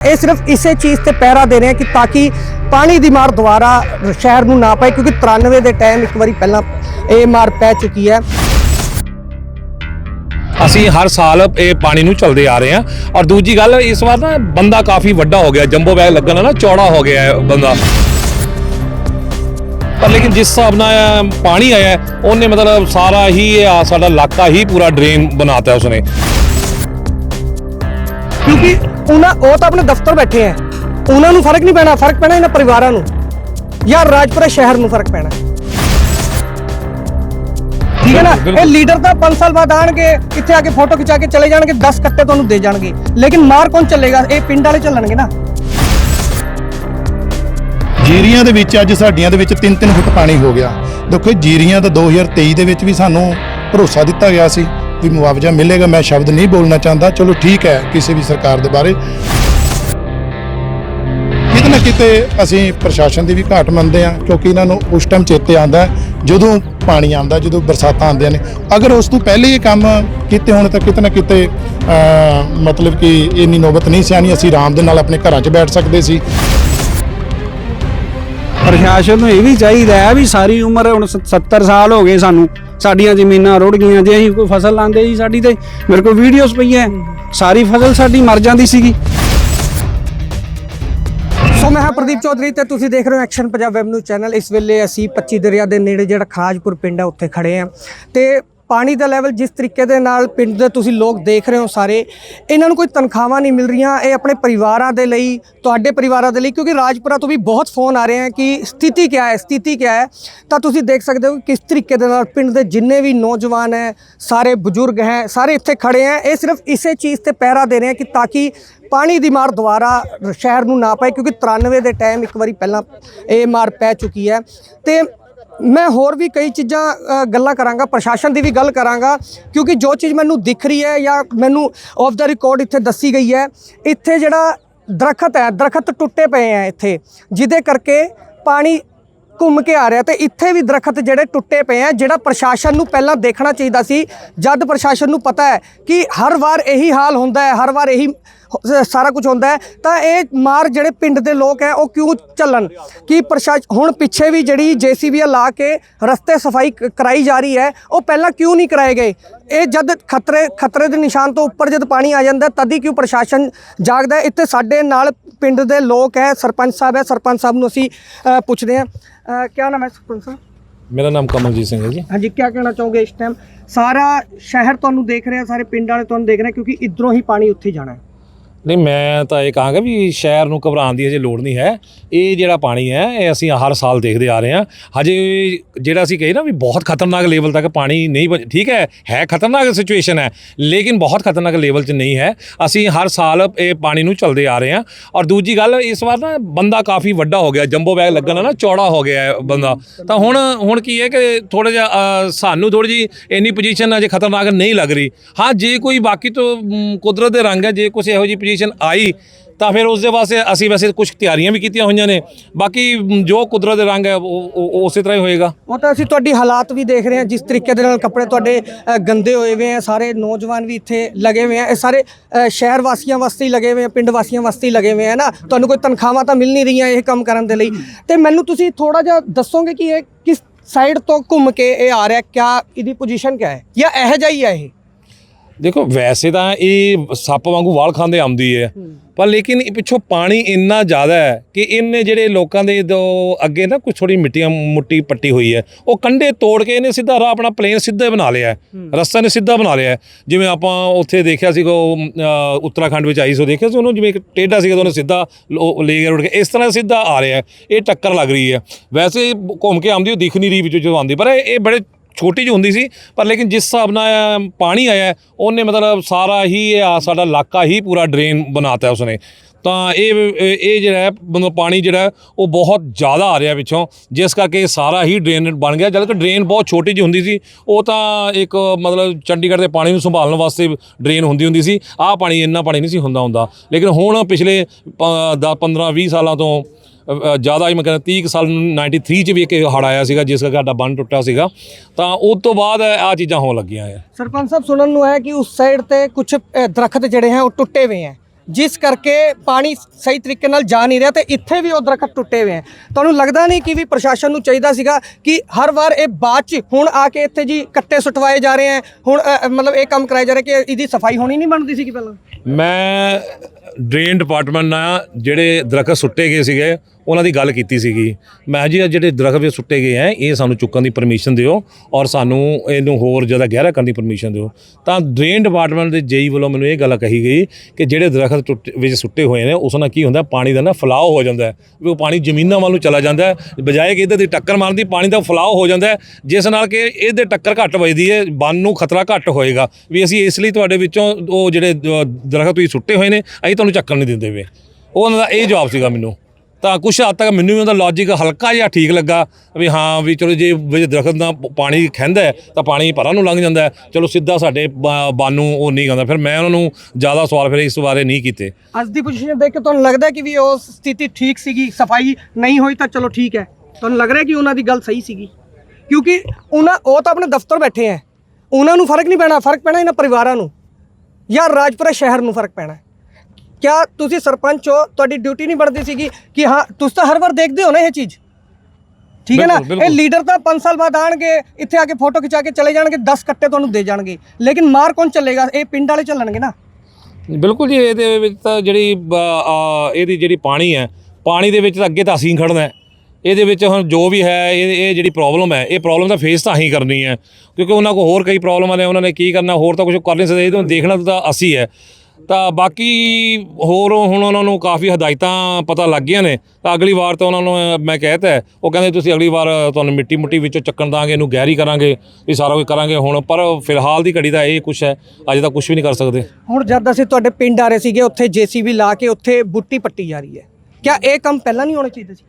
ਇਹ ਸਿਰਫ ਇਸੇ ਚੀਜ਼ ਤੇ ਪਹਿਰਾ ਦੇ ਰਹੇ ਆ ਕਿ ਤਾਂ ਕਿ ਪਾਣੀ ਦੀ ਮਾਰ ਦੁਬਾਰਾ ਸ਼ਹਿਰ ਨੂੰ ਨਾ ਪਏ ਕਿਉਂਕਿ 93 ਦੇ ਟਾਈਮ ਇੱਕ ਵਾਰੀ ਪਹਿਲਾਂ ਇਹ ਮਾਰ ਪੈ ਚੁੱਕੀ ਹੈ। ਅਸੀਂ ਹਰ ਸਾਲ ਇਹ ਪਾਣੀ ਨੂੰ ਚਲਦੇ ਆ ਰਹੇ ਹਾਂ। ਔਰ ਦੂਜੀ ਗੱਲ ਇਸ ਵਾਰ ਨਾ ਬੰਦਾ ਕਾਫੀ ਵੱਡਾ ਹੋ ਗਿਆ ਜੰਬੋ ਬੈਗ ਲੱਗਣ ਨਾਲ ਨਾ ਚੌੜਾ ਹੋ ਗਿਆ ਹੈ ਬੰਦਾ। ਪਰ ਲੇਕਿਨ ਜਿਸ ਹਿਸਾਬ ਨਾਲ ਪਾਣੀ ਆਇਆ ਉਹਨੇ ਮਤਲਬ ਸਾਰਾ ਹੀ ਇਹ ਆ ਸਾਡਾ ਇਲਾਕਾ ਹੀ ਪੂਰਾ ਡਰੇਨ ਬਣਾਤਾ ਉਸਨੇ। ਕਿਉਂਕਿ ਉਹਨਾਂ ਉਹ ਤਾਂ ਆਪਣੇ ਦਫ਼ਤਰ ਬੈਠੇ ਆ ਉਹਨਾਂ ਨੂੰ ਫ਼ਰਕ ਨਹੀਂ ਪੈਣਾ ਫ਼ਰਕ ਪੈਣਾ ਇਹਨਾਂ ਪਰਿਵਾਰਾਂ ਨੂੰ। ਜਾਂ ਰਾਜਪੁਰਾ ਸ਼ਹਿਰ ਨੂੰ ਫ਼ਰਕ ਪੈਣਾ। ਠੀਕ ਹੈ ਨਾ? ਇਹ ਲੀਡਰ ਤਾਂ 5 ਸਾਲ ਬਾਅਦ ਆਣਗੇ ਇੱਥੇ ਆ ਕੇ ਫੋਟੋ ਖਿਚਾ ਕੇ ਚਲੇ ਜਾਣਗੇ 10 ਕੱਟੇ ਤੁਹਾਨੂੰ ਦੇ ਜਾਣਗੇ। ਲੇਕਿਨ ਮਾਰ ਕੌਣ ਚੱਲੇਗਾ? ਇਹ ਪਿੰਡ ਵਾਲੇ ਚੱਲਣਗੇ ਨਾ। ਜੀਰੀਆਂ ਦੇ ਵਿੱਚ ਅੱਜ ਸਾਡੀਆਂ ਦੇ ਵਿੱਚ 3-3 ਫੁੱਟ ਪਾਣੀ ਹੋ ਗਿਆ। ਦੇਖੋ ਜੀਰੀਆਂ ਤਾਂ 2023 ਦੇ ਵਿੱਚ ਵੀ ਸਾਨੂੰ ਭਰੋਸਾ ਦਿੱਤਾ ਗਿਆ ਸੀ। ਵੀ ਮੁਆਵਜ਼ਾ ਮਿਲੇਗਾ, ਮੈਂ ਸ਼ਬਦ ਨਹੀਂ ਬੋਲਣਾ ਚਾਹੁੰਦਾ। ਚਲੋ ਠੀਕ ਹੈ, ਕਿਸੇ ਵੀ ਸਰਕਾਰ ਦੇ ਬਾਰੇ। ਕਿਤੇ ਨਾ ਕਿਤੇ ਅਸੀਂ ਪ੍ਰਸ਼ਾਸਨ ਦੀ ਵੀ ਘਾਟ ਮੰਨਦੇ ਹਾਂ, ਕਿਉਂਕਿ ਇਹਨਾਂ ਨੂੰ ਉਸ ਟਾਈਮ ਚੇਤੇ ਆਉਂਦਾ ਜਦੋਂ ਪਾਣੀ ਆਉਂਦਾ, ਜਦੋਂ ਬਰਸਾਤਾਂ ਆਉਂਦੀਆਂ ਨੇ। ਅਗਰ ਉਸ ਤੋਂ ਪਹਿਲੇ ਇਹ ਕੰਮ ਕੀਤੇ ਹੋਣ ਤਾਂ ਕਿਤੇ ਨਾ ਕਿਤੇ ਮਤਲਬ ਕਿ ਇੰਨੀ ਨੌਬਤ ਨਹੀਂ ਸਿਆਣੀ, ਅਸੀਂ ਆਰਾਮ ਦੇ ਨਾਲ ਆਪਣੇ ਘਰਾਂ 'ਚ ਬੈਠ ਸਕਦੇ ਸੀ। ਪ੍ਰਸ਼ਾਸਨ ਨੂੰ ਇਹ ਵੀ ਚਾਹੀਦਾ ਹੈ ਵੀ ਸਾਰੀ ਉਮਰ, ਹੁਣ ਸ- 70 ਸਾਲ ਹੋ ਗਏ ਸਾਨੂੰ ਸਾਡੀਆਂ ਜ਼ਮੀਨਾਂ ਰੁੜ ਗਈਆਂ, ਜੇ ਅਸੀਂ ਕੋਈ ਫਸਲ ਲਾਂਦੇ ਜੀ ਸਾਡੀ ਤੇ, ਮੇਰੇ ਕੋਲ ਵੀਡੀਓਜ਼ ਪਈਆਂ। ਸਾਰੀ ਫਸਲ ਸਾਡੀ ਮਰ ਜਾਂਦੀ ਸੀਗੀ। ਸੋ ਮੈਂ ਹਾਂ ਪ੍ਰਦੀਪ ਚੌਧਰੀ ਤੇ ਤੁਸੀਂ ਦੇਖ ਰਹੇ ਹੋ action Punjab web news channel ਇਸ ਵੇਲੇ ਅਸੀਂ 25 ਦਰਿਆ ਦੇ ਨੇੜੇ ਜਿਹੜਾ ਖਾਜਪੁਰ ਪਿੰਡ ਹੈ ਉੱਥੇ ਖੜੇ ਆ ਤੇ ਪਾਣੀ ਦਾ ਲੈਵਲ ਜਿਸ ਤਰੀਕੇ ਦੇ ਨਾਲ ਪਿੰਡ ਦੇ ਤੁਸੀਂ ਲੋਕ ਦੇਖ ਰਹੇ ਹੋ ਸਾਰੇ, ਇਹਨਾਂ ਨੂੰ ਕੋਈ ਤਨਖਾਹਾਂ ਨਹੀਂ ਮਿਲ ਰਹੀਆਂ, ਇਹ ਆਪਣੇ ਪਰਿਵਾਰਾਂ ਦੇ ਲਈ, ਤੁਹਾਡੇ ਪਰਿਵਾਰਾਂ ਦੇ ਲਈ, ਕਿਉਂਕਿ ਰਾਜਪੁਰਾ ਤੋਂ ਵੀ ਬਹੁਤ ਫੋਨ ਆ ਰਹੇ ਹਨ ਕਿ ਸਥਿਤੀ ਕੀ ਹੈ, ਸਥਿਤੀ ਕੀ ਹੈ, ਤਾਂ ਤੁਸੀਂ ਦੇਖ ਸਕਦੇ ਹੋ ਕਿਸ ਤਰੀਕੇ ਦੇ ਨਾਲ ਪਿੰਡ ਦੇ ਜਿੰਨੇ ਵੀ ਨੌਜਵਾਨ ਹੈ, ਸਾਰੇ ਬਜ਼ੁਰਗ ਹੈ, ਸਾਰੇ ਇੱਥੇ ਖੜੇ ਹੈ ਇਹ ਸਿਰਫ ਇਸੇ ਚੀਜ਼ ਤੇ ਪਹਿਰਾ ਦੇ ਰਹੇ ਹੈ ਕਿ ਤਾਂ ਕਿ ਪਾਣੀ ਦੀ ਮਾਰ ਦੁਬਾਰਾ ਸ਼ਹਿਰ ਨੂੰ ਨਾ ਪਾਏ, ਕਿਉਂਕਿ 93 ਦੇ ਟਾਈਮ ਇੱਕ ਵਾਰੀ ਪਹਿਲਾਂ ਇਹ ਮਾਰ ਪੈ ਚੁੱਕੀ ਹੈ। ਤੇ ਮੈਂ ਹੋਰ ਵੀ ਕਈ ਚੀਜ਼ਾਂ ਗੱਲਾਂ ਕਰਾਂਗਾ, ਪ੍ਰਸ਼ਾਸਨ ਦੀ ਵੀ ਗੱਲ ਕਰਾਂਗਾ, ਕਿਉਂਕਿ ਜੋ ਚੀਜ਼ ਮੈਨੂੰ ਦਿਖ ਰਹੀ ਹੈ ਜਾਂ ਮੈਨੂੰ ਆਫ ਦਾ ਰਿਕਾਰਡ ਇੱਥੇ ਦੱਸੀ ਗਈ ਹੈ, ਇੱਥੇ ਜਿਹੜਾ ਦਰਖਤ ਹੈ, ਦਰਖਤ ਟੁੱਟੇ ਪਏ ਆ ਇੱਥੇ, ਜਿਹਦੇ ਕਰਕੇ ਪਾਣੀ ਘੁੰਮ ਕੇ ਆ ਰਿਹਾ ਤੇ ਇੱਥੇ ਵੀ ਦਰਖਤ ਜਿਹੜੇ ਟੁੱਟੇ ਪਏ ਆ ਜਿਹੜਾ ਪ੍ਰਸ਼ਾਸਨ ਨੂੰ ਪਹਿਲਾਂ ਦੇਖਣਾ ਚਾਹੀਦਾ ਸੀ, ਜਦ ਪ੍ਰਸ਼ਾਸਨ ਨੂੰ ਪਤਾ ਹੈ ਕਿ ਹਰ ਵਾਰ ਇਹੀ ਹਾਲ ਹੁੰਦਾ ਹੈ, ਹਰ ਵਾਰ ਇਹੀ ਸਾਰਾ ਕੁਝ ਹੁੰਦਾ ਹੈ ਤਾਂ ਇਹ ਮਾਰ ਜਿਹੜੇ ਪਿੰਡ ਦੇ ਲੋਕ ਹੈ ਉਹ ਕਿਉਂ ਚੱਲਣ? ਕਿ ਪ੍ਰਸ਼ਾਸਨ ਹੁਣ ਪਿੱਛੇ ਵੀ ਜਿਹੜੀ ਜੀਸੀਬੀ ਲਾ ਕੇ ਰਸਤੇ ਸਫ਼ਾਈ ਕ- ਕਰਾਈ ਜਾ ਰਹੀ ਹੈ ਉਹ ਪਹਿਲਾਂ ਕਿਉਂ ਨਹੀਂ ਕਰਾਏ ਗਏ? ਇਹ ਜਦ ਖਤਰੇ ਖਤਰੇ ਦੇ ਨਿਸ਼ਾਨ ਤੋਂ ਉੱਪਰ ਜਦ ਪਾਣੀ ਆ ਜਾਂਦਾ ਤਦ ਹੀ ਕਿਉਂ ਪ੍ਰਸ਼ਾਸਨ ਜਾਗਦਾ ਇੱਥੇ ਸਾਡੇ ਨਾਲ ਪਿੰਡ ਦੇ ਲੋਕ ਹੈ ਸਰਪੰਚ ਸਾਹਿਬ ਹੈ ਸਰਪੰਚ ਸਾਹਿਬ ਨੂੰ ਅਸੀਂ ਪੁੱਛਦੇ ਹਾਂ। ਕਿਆ ਨਾਮ ਹੈ ਸਰਪੰਚ ਸਾਹਿਬ? ਮੇਰਾ ਨਾਮ ਕਮਲਜੀਤ ਸਿੰਘ ਹੈ ਜੀ। ਹਾਂਜੀ ਕੀ ਕਹਿਣਾ ਚਾਹੋਗੇ ਇਸ ਟਾਈਮ ਸਾਰਾ ਸ਼ਹਿਰ ਤੁਹਾਨੂੰ ਦੇਖ ਰਿਹਾ ਸਾਰੇ ਪਿੰਡ ਵਾਲੇ ਤੁਹਾਨੂੰ ਦੇਖ ਰਹੇ ਕਿਉਂਕਿ ਇਧਰੋਂ ਹੀ ਪਾਣੀ ਉੱਥੇ ਜਾਣਾ ਹੈ। ਨਹੀਂ, ਮੈਂ ਤਾਂ ਇਹ ਕਹਾਂਗਾ ਵੀ ਸ਼ਹਿਰ ਨੂੰ ਘਬਰਾਉਣ ਦੀ ਅਜੇ ਲੋੜ ਨਹੀਂ ਹੈ। ਇਹ ਜਿਹੜਾ ਪਾਣੀ ਹੈ, ਇਹ ਅਸੀਂ ਹਰ ਸਾਲ ਦੇਖਦੇ ਆ ਰਹੇ ਹਾਂ। ਹਜੇ ਜਿਹੜਾ ਅਸੀਂ ਕਹੇ ਨਾ ਵੀ ਬਹੁਤ ਖਤਰਨਾਕ ਲੈਵਲ ਤੱਕ ਪਾਣੀ ਨਹੀਂ ਪਹੁੰਚ- ਠੀਕ ਹੈ ਹੈ ਖਤਰਨਾਕ ਸਿਚੁਏਸ਼ਨ ਹੈ, ਲੇਕਿਨ ਬਹੁਤ ਖਤਰਨਾਕ ਲੈਵਲ 'ਚ ਨਹੀਂ ਹੈ। ਅਸੀਂ ਹਰ ਸਾਲ ਇਹ ਪਾਣੀ ਨੂੰ ਚਲਦੇ ਆ ਰਹੇ ਹਾਂ। ਔਰ ਦੂਜੀ ਗੱਲ, ਇਸ ਵਾਰ ਨਾ ਬੰਦਾ ਕਾਫੀ ਵੱਡਾ ਹੋ ਗਿਆ, ਜੰਬੋ ਬੈਗ ਲੱਗਣ ਨਾਲ ਨਾ ਚੌੜਾ ਹੋ ਗਿਆ ਹੈ ਬੰਦਾ। ਤਾਂ ਹੁਣ ਹੁਣ ਕੀ ਹੈ ਕਿ ਥੋੜਾ ਜਿਹਾ ਸਾਨੂੰ ਥੋੜੀ ਜੀ ਇੰਨੀ ਪੋਜੀਸ਼ਨ ਅਜੇ ਖਤਰਨਾਕ ਨਹੀਂ ਲੱਗ ਰਹੀ। ਹਾਂ, ਜੇ ਕੋਈ ਬਾਕੀ ਤੋਂ ਕੁਦਰਤ ਦੇ ਰੰਗ ਹੈ, ਜੇ ਕੁਝ ਇਹੋ ਜੀ ਪੋਜੀਸ਼ਨ ਆਈ, ਤਾਂ ਫਿਰ ਉਸ ਦੇ ਵਾਸਤੇ ਅਸੀਂ ਵੈਸੇ ਕੁਝ ਤਿਆਰੀਆਂ ਵੀ ਕੀਤੀਆਂ ਹੋਈਆਂ ਨੇ। ਬਾਕੀ ਜੋ ਕੁਦਰਤ ਦੇ ਰੰਗ ਹੈ, ਉਹ ਉਸੇ ਤਰ੍ਹਾਂ ਹੀ ਹੋਏਗਾ। ਉਹ ਤਾਂ ਅਸੀਂ ਤੁਹਾਡੀ ਹਾਲਾਤ ਵੀ ਦੇਖ ਰਹੇ ਹਾਂ, ਜਿਸ ਤਰੀਕੇ ਦੇ ਨਾਲ ਕੱਪੜੇ ਤੁਹਾਡੇ ਗੰਦੇ ਹੋਏ ਹੋਏ ਆ, ਸਾਰੇ ਨੌਜਵਾਨ ਵੀ ਇੱਥੇ ਲੱਗੇ ਹੋਏ ਆ, ਇਹ ਸਾਰੇ ਸ਼ਹਿਰ ਵਾਸੀਆਂ ਵਾਸਤੇ ਹੀ ਲੱਗੇ ਹੋਏ ਆ, ਪਿੰਡ ਵਾਸੀਆਂ ਵਾਸਤੇ ਹੀ ਲੱਗੇ ਹੋਏ ਆ ਨਾ। ਤੁਹਾਨੂੰ ਕੋਈ ਤਨਖਾਹਾਂ ਤਾਂ ਮਿਲ ਨਹੀਂ ਰਹੀਆਂ ਇਹ ਕੰਮ ਕਰਨ ਦੇ ਲਈ। ਤੇ ਮੈਨੂੰ ਤੁਸੀਂ ਥੋੜਾ ਜਿਹਾ ਦੱਸੋਗੇ ਕਿ ਇਹ ਕਿਸ ਸਾਈਡ ਤੋਂ ਘੁੰਮ ਕੇ ਇਹ ਆ ਰਿਹਾ, ਕਿਆ ਇਹਦੀ ਪੋਜੀਸ਼ਨ ਕਿਆ ਹੈ? ਜਾਂ ਇਹੋ ਜਿਹਾ ਹੀ ਹੈ ਇਹ? ਦੇਖੋ ਵੈਸੇ ਤਾਂ ਇਹ ਸੱਪ ਵਾਂਗੂ ਵਾਲ ਖਾਂਦੇ ਆਉਂਦੀ ਹੈ ਪਰ ਲੇਕਿਨ ਇਹ ਪਿੱਛੋਂ ਪਾਣੀ ਇੰਨਾ ਜ਼ਿਆਦਾ ਹੈ ਕਿ ਇਹਨੇ ਜਿਹੜੇ ਲੋਕਾਂ ਦੇ ਦੋ ਅੱਗੇ ਨਾ ਕੁਝ ਥੋੜੀ ਮਿੱਟੀਆਂ ਮੁੱਟੀ ਪੱਟੀ ਹੋਈ ਹੈ ਉਹ ਕੰਡੇ ਤੋੜ ਕੇ ਇਹਨੇ ਸਿੱਧਾ ਰਾਹ ਆਪਣਾ ਪਲੇਨ ਸਿੱਧਾ ਬਣਾ ਲਿਆ। ਰਸਤਾ ਨੇ ਸਿੱਧਾ ਬਣਾ ਲਿਆ। ਜਿਵੇਂ ਆਪਾਂ ਉੱਥੇ ਦੇਖਿਆ ਸੀ ਉਹ ਅ, ਉੱਤਰਾਖੰਡ ਵਿੱਚ ਆਈ ਸੋ ਦੇਖਿਆ ਸੀ ਉਹਨੂੰ ਜਿਵੇਂ ਇੱਕ ਟੇਢਾ ਸੀਗਾ ਉਹਨੇ ਸਿੱਧਾ ਲੋ- ਗਿਆ ਉੱਡ ਕੇ ਇਸ ਤਰ੍ਹਾਂ ਸਿੱਧਾ ਆ ਰਿਹਾ। ਇਹ ਟੱਕਰ ਲੱਗ ਰਹੀ ਹੈ ਵੈਸੇ ਘੁੰਮ ਕੇ ਆਉਂਦੀ ਉਹ ਦਿਖ ਨਹੀਂ ਰਹੀ ਵਿੱਚੋਂ ਜਦੋਂ ਆਉਂਦੀ ਪਰ ਇਹ ਬੜੇ ਛੋਟੀ ਜਿਹੀ ਹੁੰਦੀ ਸੀ ਪਰ ਲੇਕਿਨ ਜਿਸ ਹਿਸਾਬ ਨਾਲ ਪਾਣੀ ਆਇਆ ਉਹਨੇ ਮਤਲਬ ਸਾਰਾ ਹੀ ਇਹ ਆ ਸਾਡਾ ਇਲਾਕਾ ਹੀ ਪੂਰਾ ਡਰੇਨ ਬਣਾਤਾ ਉਸਨੇ। ਤਾਂ ਇਹ ਇਹ ਜਿਹੜਾ ਹੈ, ਮਤਲਬ ਪਾਣੀ ਜਿਹੜਾ ਉਹ ਬਹੁਤ ਜ਼ਿਆਦਾ ਆ ਰਿਹਾ ਪਿੱਛੋਂ ਜਿਸ ਕਰਕੇ ਸਾਰਾ ਹੀ ਡਰੇਨ ਬਣ ਗਿਆ। ਜਦ ਕਿ ਡਰੇਨ ਬਹੁਤ ਛੋਟੀ ਜਿਹੀ ਹੁੰਦੀ ਸੀ ਉਹ ਤਾਂ ਇੱਕ ਮਤਲਬ ਚੰਡੀਗੜ੍ਹ ਦੇ ਪਾਣੀ ਨੂੰ ਸੰਭਾਲਣ ਵਾਸਤੇ ਡਰੇਨ ਹੁੰਦੀ ਹੁੰਦੀ ਸੀ। ਆਹ ਪਾਣੀ ਇੰਨਾ ਪਾਣੀ ਨਹੀਂ ਸੀ ਹੁੰਦਾ ਹੁੰਦਾ। ਲੇਕਿਨ ਹੁਣ ਪਿਛਲੇ 15 20 ਸਾਲਾਂ ਤੋਂ ਜ਼ਿਆਦਾ ਹੀ ਮੈਂ ਕਹਿੰਦਾ 30 ਕੁ ਸਾਲ ਨੂੰ 93 ਚ ਵੀ ਇੱਕ ਹੜ ਆਇਆ ਸੀਗਾ, ਜਿਸ ਕਰਕੇ ਸਾਡਾ ਬੰਨ ਟੁੱਟਾ ਸੀਗਾ। ਤਾਂ ਉਸ ਤੋਂ ਬਾਅਦ ਆ ਚੀਜ਼ਾਂ ਹੋਣ ਲੱਗੀਆਂ ਆ ਸਰਪੰਚ ਸਾਹਿਬ, ਸੁਣਨ ਨੂੰ ਹੈ ਕਿ ਉਸ ਸਾਈਡ ਤੇ ਕੁਝ ਦਰਖਤ ਜਿਹੜੇ ਹੈ, ਉਹ ਟੁੱਟੇ ਹੋਏ ਹੈ। ਜਿਸ ਕਰਕੇ ਪਾਣੀ ਸਹੀ ਤਰੀਕੇ ਨਾਲ ਜਾ ਨਹੀਂ ਰਿਹਾ ਤੇ ਇੱਥੇ ਵੀ ਉਹ ਦਰਖਤ ਟੁੱਟੇ ਹੋਏ ਹੈ। ਤੁਹਾਨੂੰ ਲੱਗਦਾ ਨਹੀਂ ਕਿ ਵੀ ਪ੍ਰਸ਼ਾਸਨ ਨੂੰ ਚਾਹੀਦਾ ਸੀਗਾ ਕਿ ਹਰ ਵਾਰ ਇਹ ਬਾਅਦ ਚ ਹੁਣ ਆ ਕੇ ਇੱਥੇ ਜੀ ਕੱਟੇ ਸੁਟਵਾਏ ਜਾ ਰਹੇ ਹੈ। ਹੁਣ ਮਤਲਬ ਇਹ ਕੰਮ ਕਰਾਇਆ ਜਾ ਰਿਹਾ ਕਿ ਇਹਦੀ ਸਫ਼ਾਈ ਹੋਣੀ ਨਹੀਂ ਬਣਦੀ ਸੀ ਕਿ ਪਹਿਲਾਂ? ਮੈਂ ਡਰੇਨ ਡਿਪਾਰਟਮੈਂਟ ਨਾਲ ਜਿਹੜੇ ਦਰਖਤ ਸੁੱਟੇ ਗਏ ਸੀਗੇ ਉਹਨਾਂ ਦੀ ਗੱਲ ਕੀਤੀ ਸੀਗੀ। ਮੈਂ ਜੀ ਇਹ ਜਿਹੜੇ ਦਰਖਤ ਵੀ ਸੁੱਟੇ ਗਏ ਹੈ, ਇਹ ਸਾਨੂੰ ਚੁੱਕਣ ਦੀ ਪਰਮਿਸ਼ਨ ਦਿਓ ਔਰ ਸਾਨੂੰ ਇਹਨੂੰ ਹੋਰ ਜ਼ਿਆਦਾ ਗਹਿਰਾ ਕਰਨ ਦੀ ਪਰਮਿਸ਼ਨ ਦਿਓ। ਤਾਂ ਡਰੇਨ ਡਿਪਾਰਟਮੈਂਟ ਦੇ ਜੇਈ ਵੱਲੋਂ ਮੈਨੂੰ ਇਹ ਗੱਲ ਕਹੀ ਗਈ ਕਿ ਜਿਹੜੇ ਦਰਖਤ ਟੁੱਟ- ਵਿੱਚ ਸੁੱਟੇ ਹੋਏ ਨੇ, ਉਸ ਨਾਲ ਕੀ ਹੁੰਦਾ, ਪਾਣੀ ਦਾ ਨਾ ਫਲਾਅ ਹੋ ਜਾਂਦਾ ਹੈ। ਵੀ ਉਹ ਪਾਣੀ ਜ਼ਮੀਨਾਂ ਵੱਲ ਨੂੰ ਚਲਾ ਜਾਂਦਾ ਹੈ। ਬਜਾਏ ਕਿ ਇਹਦੇ ਦੀ ਟੱਕਰ ਮਾਰਨ ਦੀ ਪਾਣੀ ਦਾ ਫਲਾਅ ਹੋ ਜਾਂਦਾ ਹੈ, ਜਿਸ ਨਾਲ ਕਿ ਇਹਦੇ ਟੱਕਰ ਘੱਟ ਵੱਜਦੀ ਹੈ, ਬੰਨ ਨੂੰ ਖਤਰਾ ਘੱਟ ਹੋਏਗਾ। ਵੀ ਅਸੀਂ ਇਸ ਲਈ ਤੁਹਾਡੇ ਵਿੱਚੋਂ ਉਹ ਜਿਹੜੇ ਦ- ਦਰਖਤ ਤੁਸੀਂ ਸੁੱਟੇ ਹੋਏ ਨੇ, ਅਸੀਂ ਤੁਹਾਨੂੰ ਚੱਕਣ ਨਹੀਂ ਦਿੰਦੇ ਵੇ ਉਹਨਾਂ ਦਾ ਇਹ ਜਵਾਬ ਸੀਗਾ ਮੈਨੂੰ। ਤਾਂ ਕੁਛ ਹੱਦ ਤੱਕ ਮੈਨੂੰ ਵੀ ਉਹਦਾ ਲੌਜੀਕ ਹਲਕਾ ਜਿਹਾ ਠੀਕ ਲੱਗਾ ਵੀ ਹਾਂ ਵੀ ਚਲੋ ਜੇ ਵਿੱਚ ਦਰਖਤ ਦਾ ਪਾਣੀ ਖਹਿੰਦਾ ਤਾਂ ਪਾਣੀ ਪਰਾਂ ਨੂੰ ਲੰਘ ਜਾਂਦਾ ਚਲੋ ਸਿੱਧਾ ਸਾਡੇ ਬ- ਬੰਨ ਨੂੰ ਉਹ ਨਹੀਂ ਗਾਉਂਦਾ। ਫਿਰ ਮੈਂ ਉਹਨਾਂ ਨੂੰ ਜ਼ਿਆਦਾ ਸਵਾਲ ਫਿਰ ਇਸ ਬਾਰੇ ਨਹੀਂ ਕੀਤੇ। ਅੱਜ ਦੀ ਪੋਜੀਸ਼ਨ ਦੇਖ ਕੇ ਤੁਹਾਨੂੰ ਲੱਗਦਾ ਕਿ ਵੀ ਉਹ ਸਥਿਤੀ ਠੀਕ ਸੀਗੀ, ਸਫ਼ਾਈ ਨਹੀਂ ਹੋਈ ਤਾਂ ਚਲੋ ਠੀਕ ਹੈ। ਤੁਹਾਨੂੰ ਲੱਗ ਰਿਹਾ ਕਿ ਉਹਨਾਂ ਦੀ ਗੱਲ ਸਹੀ ਸੀਗੀ? ਕਿਉਂਕਿ ਉਹਨਾਂ, ਉਹ ਤਾਂ ਆਪਣੇ ਦਫ਼ਤਰ ਬੈਠੇ ਹੈ। ਉਹਨਾਂ ਨੂੰ ਫ਼ਰਕ ਨਹੀਂ ਪੈਣਾ, ਫ਼ਰਕ ਪੈਣਾ ਇਹਨਾਂ ਪਰਿਵਾਰਾਂ ਨੂੰ। ਜਾਂ ਰਾਜਪੁਰਾ ਸ਼ਹਿਰ ਨੂੰ ਫ਼ਰਕ ਪੈਣਾ ਕਿਆ ਤੁਸੀਂ ਸਰਪੰਚ ਹੋ? ਤੁਹਾਡੀ ਡਿਊਟੀ ਨਹੀਂ ਬਣਦੀ ਸੀਗੀ ਕਿ ਹਾਂ ਤੁਸੀਂ ਤਾਂ ਹਰ ਵਾਰ ਦੇਖਦੇ ਹੋ ਨਾ ਇਹ ਚੀਜ਼। ਠੀਕ ਹੈ ਨਾ? ਇਹ। ਲੀਡਰ ਤਾਂ 5 ਸਾਲ ਬਾਅਦ ਆਣਗੇ ਇੱਥੇ ਆ ਕੇ ਫੋਟੋ ਖਿਚਾ ਕੇ ਚਲੇ ਜਾਣਗੇ 10 ਕੱਟੇ ਤੁਹਾਨੂੰ ਦੇ ਜਾਣਗੇ। ਲੇਕਿਨ ਮਾਰ ਕੌਣ ਚੱਲੇਗਾ? ਇਹ ਪਿੰਡ ਵਾਲੇ ਚੱਲਣਗੇ ਨਾ। ਬਿਲਕੁਲ ਜੀ ਇਹਦੇ ਵਿੱਚ ਤਾਂ ਜਿਹੜੀ ਇਹਦੀ ਜਿਹੜੀ ਪਾਣੀ ਹੈ ਪਾਣੀ ਦੇ ਵਿੱਚ ਤਾਂ ਅੱਗੇ ਤਾਂ ਅਸੀਂ ਖੜਨਾ ਹੈ। ਇਹਦੇ ਵਿੱਚ ਹੁਣ ਜੋ ਵੀ ਹੈ ਇਹ ਇਹ ਜਿਹੜੀ ਪ੍ਰੋਬਲਮ ਹੈ ਇਹ ਪ੍ਰੋਬਲਮ ਦਾ ਫੇਸ ਤਾਂ ਅਸੀਂ ਕਰਨੀ ਹੈ। ਕਿਉਂਕਿ ਉਹਨਾਂ ਕੋਲ ਹੋਰ ਕਈ ਪ੍ਰੋਬਲਮਾਂ ਨੇ ਉਹਨਾਂ ਨੇ ਕੀ ਕਰਨਾ ਹੋਰ ਤਾਂ ਕੁਝ ਕਰ ਨਹੀਂ ਸਕਦੇ। ਇਹਨੂੰ ਦੇਖਣਾ ਤਾਂ ਅਸੀਂ ਹੈ। ਤਾਂ ਬਾਕੀ ਹੋਰ ਹੁਣ ਉਹਨਾਂ ਨੂੰ ਕਾਫੀ ਹਦਾਇਤਾਂ ਪਤਾ ਲੱਗ ਗਈਆਂ ਨੇ, ਤਾਂ ਅਗਲੀ ਵਾਰ ਤਾਂ ਉਹਨਾਂ ਨੂੰ ਮੈਂ ਕਹਿਤਾ ਉਹ ਕਹਿੰਦੇ ਤੁਸੀਂ ਅਗਲੀ ਵਾਰ ਤੁਹਾਨੂੰ ਮਿੱਟੀ ਮੁੱਟੀ ਵਿੱਚੋਂ ਚੱਕਣ ਦਾਂਗੇ, ਇਹਨੂੰ ਗਹਿਰੀ ਕਰਾਂਗੇ, ਇਹ ਸਾਰਾ ਕੁਝ ਕਰਾਂਗੇ ਹੁਣ, ਪਰ ਫਿਲਹਾਲ ਦੀ ਘੜੀ ਦਾ ਇਹ ਕੁਛ ਹੈ, ਅਜੇ ਤਾਂ ਕੁਝ ਵੀ ਨਹੀਂ ਕਰ ਸਕਦੇ। ਹੁਣ ਜਦ ਅਸੀਂ ਤੁਹਾਡੇ ਪਿੰਡ ਆ ਰਹੇ ਸੀਗੇ, ਉੱਥੇ ਜੀਸੀਬੀ ਲਾ ਕੇ ਉੱਥੇ ਬੁੱਟੀ ਪੱਟੀ ਜਾ ਰਹੀ ਹੈ। ਕਿਆ ਇਹ ਕੰਮ ਪਹਿਲਾਂ ਨਹੀਂ ਹੋਣਾ ਚਾਹੀਦਾ ਸੀ?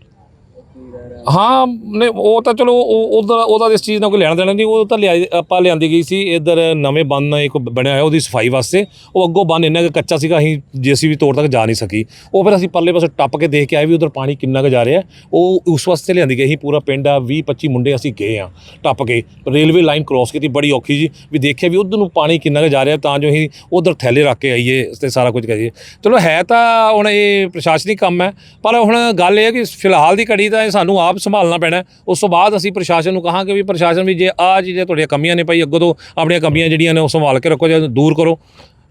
ਹਾਂ ਨੇ ਉਹ ਤਾਂ ਚਲੋ, ਉਹ ਉਹਦਾ ਉਹਦਾ ਇਸ ਚੀਜ਼ ਨਾਲ ਕੋਈ ਲੈਣਾ ਦੇਣਾ ਨਹੀਂ, ਉਹ ਤਾਂ ਲਿਆ ਆਪਾਂ ਲਿਆਂਦੀ ਗਈ ਸੀ, ਇੱਧਰ ਨਵੇਂ ਬੰਨ ਇੱਕ ਬਣਿਆ ਹੋਇਆ, ਉਹਦੀ ਸਫ਼ਾਈ ਵਾਸਤੇ। ਉਹ ਅੱਗੋਂ ਬੰਨ ਇੰਨਾ ਕੁ ਕੱਚਾ ਸੀਗਾ, ਅਸੀਂ ਜੀਸੀਬੀ ਤੋੜ ਤੱਕ ਜਾ ਨਹੀਂ ਸਕੀ। ਉਹ ਫਿਰ ਅਸੀਂ ਪਰਲੇ ਪਾਸੇ ਟੱਪ ਕੇ ਦੇਖ ਕੇ ਆਏ ਵੀ ਉਧਰ ਪਾਣੀ ਕਿੰਨਾ ਕੁ ਜਾ ਰਿਹਾ ਉਹ ਉਸ ਵਾਸਤੇ ਲਿਆਂਦੀ ਗਈ ਅਸੀਂ ਪੂਰਾ ਪਿੰਡ ਆ 20 25 ਮੁੰਡੇ ਅਸੀਂ ਗਏ ਆ ਟੱਪ ਕੇ। ਰੇਲਵੇ ਲਾਈਨ ਕ੍ਰੋਸ ਕੀਤੀ, ਬੜੀ ਔਖੀ ਜੀ, ਵੀ ਦੇਖਿਆ ਵੀ ਉਧਰ ਨੂੰ ਪਾਣੀ ਕਿੰਨਾ ਕੁ ਜਾ ਰਿਹਾ, ਤਾਂ ਜੋ ਅਸੀਂ ਉਧਰ ਥੈਲੇ ਰੱਖ ਕੇ ਆਈਏ, ਤੇ ਸਾਰਾ ਕੁਝ ਕਰੀਏ। ਚਲੋ, ਹੈ ਤਾਂ ਹੁਣ ਇਹ ਪ੍ਰਸ਼ਾਸਨਿਕ ਕੰਮ ਹੈ, ਪਰ ਹੁਣ ਗੱਲ ਇਹ ਹੈ ਕਿ ਫਿਲਹਾਲ ਦੀ ਘੜੀ ਤਾਂ ਇਹ ਸਾਨੂੰ ਆਪ ਸੰਭਾਲਣਾ ਪੈਣਾ ਉਸ ਤੋਂ ਬਾਅਦ ਅਸੀਂ ਪ੍ਰਸ਼ਾਸਨ ਨੂੰ ਕਹਾਂਗੇ ਵੀ ਪ੍ਰਸ਼ਾਸਨ ਵੀ ਜੇ ਆਹ ਚੀਜ਼ਾਂ ਤੁਹਾਡੀਆਂ ਕਮੀਆਂ ਨੇ ਭਾਈ ਅੱਗੋਂ ਤੋਂ ਆਪਣੀਆਂ ਕਮੀਆਂ ਜਿਹੜੀਆਂ ਨੇ ਉਹ ਸੰਭਾਲ ਕੇ ਰੱਖੋ ਜਾਂ ਦੂਰ ਕਰੋ।